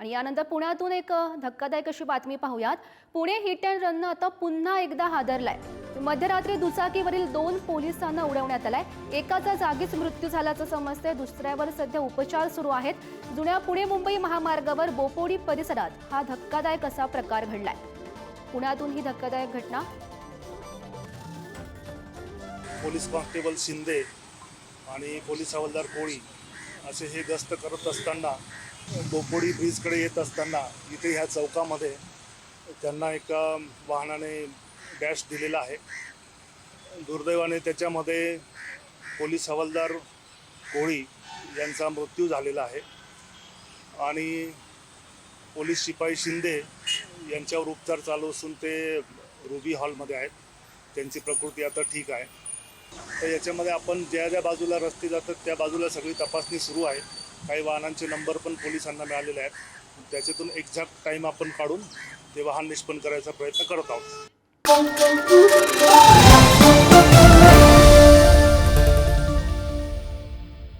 आणि यानंतर पुण्यातून एक धक्कादायक अशी बातमी पाहूयात. पुणे हिट अँड रननं आता पुन्हा एकदा हादरलाय. मध्यरात्री दुचाकीवरील दोन पोलिसांना उडवण्यात आलाय. एकाचा जागीच मृत्यू झाल्याचं समजतंय. दुसऱ्यावर सध्या उपचार सुरू आहेत. जुन्या पुणे मुंबई महामार्गावर बोपोडी परिसरात हा धक्कादायक असा प्रकार घडलाय. पुण्यातून ही धक्कादायक घटना. पोलीस कॉन्स्टेबल शिंदे आणि पोलीस हवालदार कोळी असे हे गस्त करत असताना बोपोडी ब्रिजकडे येत असताना इथे ह्या चौकामध्ये त्यांना एका वाहनाने डॅश दिलेला आहे. दुर्दैवाने त्याच्यामध्ये पोलीस हवालदार कोळी यांचा मृत्यू झालेला आहे. आणि पोलीस शिपाई शिंदे यांच्यावर उपचार चालू असून ते रुबी हॉलमध्ये आहेत. त्यांची प्रकृती आता ठीक आहे. तर याच्यामध्ये आपण ज्या ज्या बाजूला रस्ते जातात त्या बाजूला सगळी तपासणी सुरू आहे. काही वाहनांचे नंबर पण पोलिसांना मिळालेले आहेत. त्याच्यातून एक्झॅक्ट टाईम आपण काढून ते वाहन निष्पन्न करायचा प्रयत्न करत आहोत.